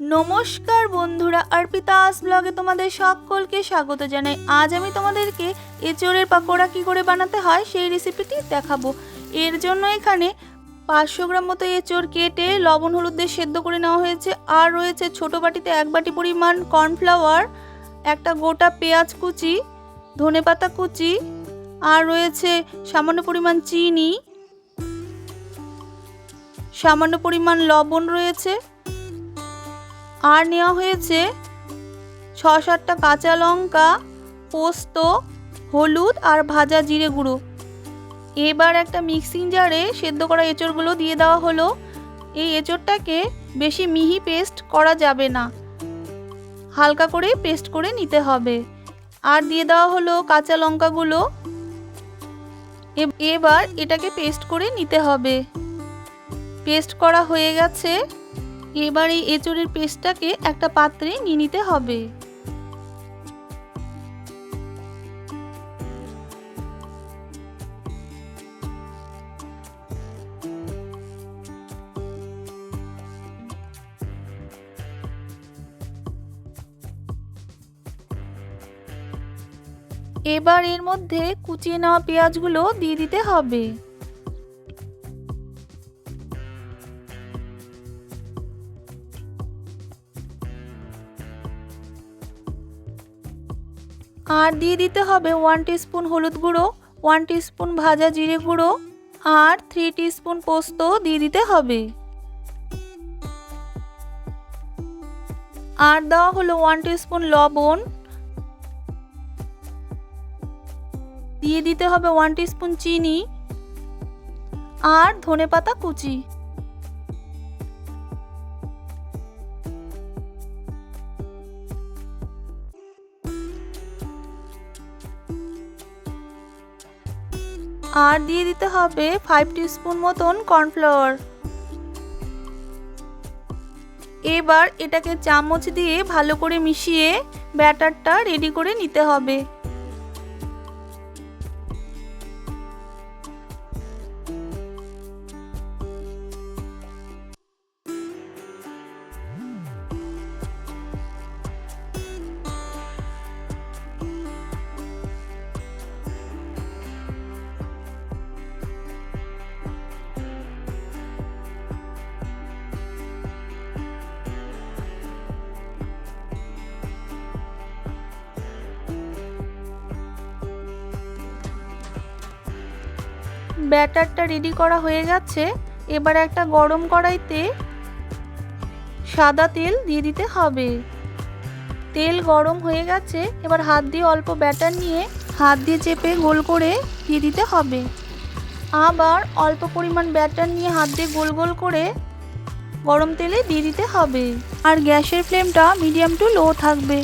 নমস্কার বন্ধুরা অর্পিতাস ব্লগে তোমাদের সকলকে স্বাগত জানাই। আজ আমি তোমাদেরকে এঁচড়ের পাকোড়া কি করে বানাতে হয় সেই রেসিপিটি দেখাবো। এর জন্য এখানে পাঁচশো গ্রাম মতো এঁচড় কেটে লবণ, হলুদ দিয়ে সেদ্ধ করে নেওয়া হয়েছে। আর রয়েছে ছোট বাটিতে এক বাটি পরিমাণ কর্নফ্লাওয়ার একটা গোটা পেঁয়াজ কুচি ধনেপাতা কুচি, আর রয়েছে সামান্য পরিমাণ চিনি, সামান্য পরিমাণ লবণ রয়েছে। আর নেওয়া হয়েছে ছ সাতটা কাঁচা লঙ্কা, পোস্ত, হলুদ আর ভাজা জিরে গুঁড়ো। এবার একটা মিক্সিং জারে সেদ্ধ করা এঁচড়গুলো দিয়ে দেওয়া হলো। এই এঁচড়টাকে বেশি মিহি পেস্ট করা যাবে না। হালকা করে পেস্ট করে নিতে হবে। আর দিয়ে দেওয়া হলো কাঁচা লঙ্কাগুলো। এবার এটাকে পেস্ট করে নিতে হবে। পেস্ট করা হয়ে গেছে এবার এই এঁচড়ের পেস্টটাকে একটা পাত্রে নিয়ে নিতে হবে। এবার এর মধ্যে কুচিয়ে নেওয়া পেঁয়াজগুলো দিয়ে দিতে হবে। আর দিয়ে দিতে হবে ওয়ান স্পুন হলুদ গুঁড়ো ওয়ান স্পুন ভাজা জিরে গুঁড়ো আর থ্রি স্পুন পোস্ত দিয়ে দিতে হবে। আর দেওয়া হলো ওয়ান স্পুন লবণ। দিয়ে দিতে হবে ওয়ান স্পুন চিনি আর ধনেপাতা কুচি। আর দিয়ে দিতে হবে ফাইভ স্পুন মতন কর্নফ্লাওয়ার এবার এটাকে চামচ দিয়ে ভালো করে মিশিয়ে ব্যাটারটা রেডি করে নিতে হবে। ব্যাটারটা রেডি করা হয়ে গেছে। এবার একটা গরম কড়াইতে সাদা তেল দিয়ে দিতে হবে। তেল গরম হয়ে গেছে, এবার হাত দিয়ে অল্প ব্যাটার নিয়ে হাত দিয়ে চেপে গোল করে দিয়ে দিতে হবে। আবার অল্প পরিমাণ ব্যাটার নিয়ে হাত দিয়ে গোল গোল করে গরম তেলে দিয়ে দিতে হবে। আর গ্যাসের ফ্লেমটা মিডিয়াম টু লো থাকবে।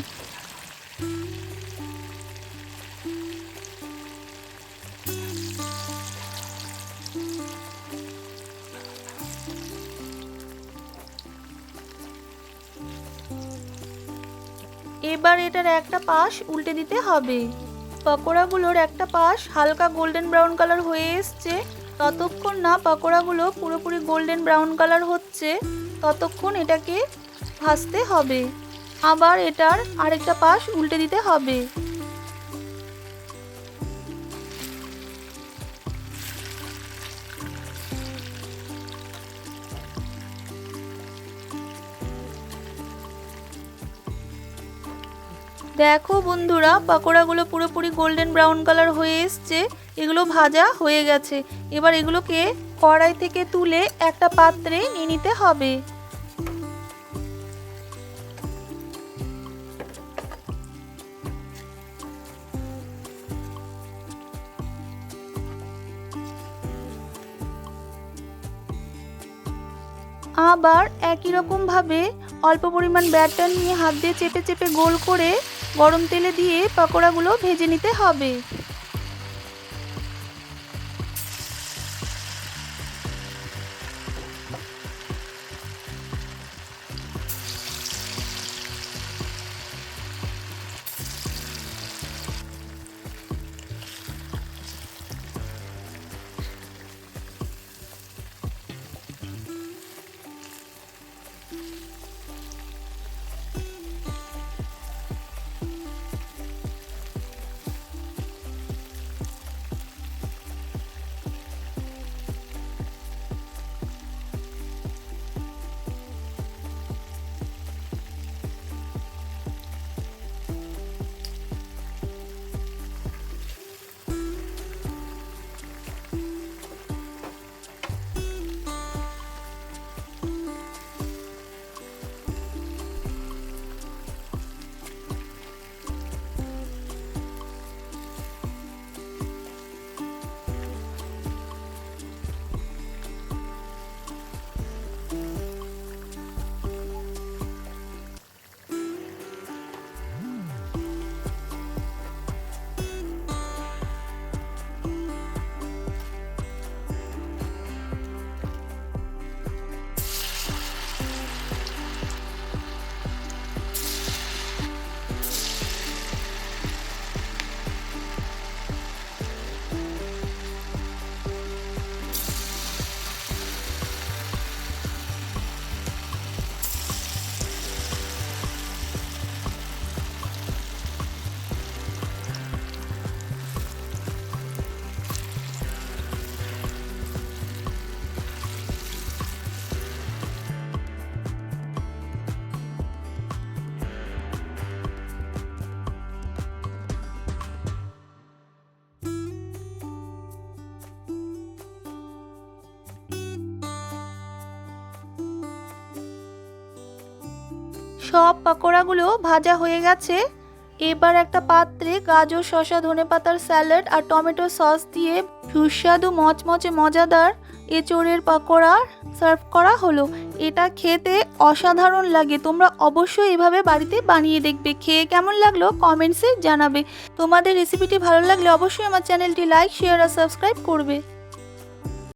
এবার এটার একটা পাশ উল্টে দিতে হবে। পকোড়াগুলোর একটা পাশ হালকা গোল্ডেন ব্রাউন কালার হয়ে এসছে। ততক্ষণ না পকোড়াগুলো পুরোপুরি গোল্ডেন ব্রাউন কালার হচ্ছে, ততক্ষণ এটাকে ভাজতে হবে। আবার এটার আরেকটা পাশ উল্টে দিতে হবে। দেখো বন্ধুরা, পাকোড়াগুলো পুরোপুরি গোল্ডেন ব্রাউন কালার হয়ে এসছে। এগুলো ভাজা হয়ে গেছে। এবার এগুলোকে কড়াই থেকে তুলে একটা পাত্রে নিয়ে নিতে হবে। আবার একই রকম ভাবে অল্প পরিমাণ ব্যাটার নিয়ে হাত দিয়ে চেপে চেপে গোল করে গরম তেলে দিয়ে পাকোড়াগুলো ভেজে নিতে হবে। সব পাকোড়াগুলো ভাজা হয়ে গেছে। এবার একটা পাত্রে গাজর, শসা ধনেপাতার স্যালাড আর টমেটো সস দিয়ে সুস্বাদু মচমচে মজাদার এঁচোড়ের পাকোড়া সার্ভ করা হলো। এটা খেতে অসাধারণ লাগে। তোমরা অবশ্যই এভাবে বাড়িতে বানিয়ে দেখবে। খেয়ে কেমন লাগল কমেন্টসে জানাবে। তোমাদের রেসিপিটি ভালো লাগলে অবশ্যই আমার চ্যানেলটি লাইক শেয়ার আর সাবস্ক্রাইব করবে।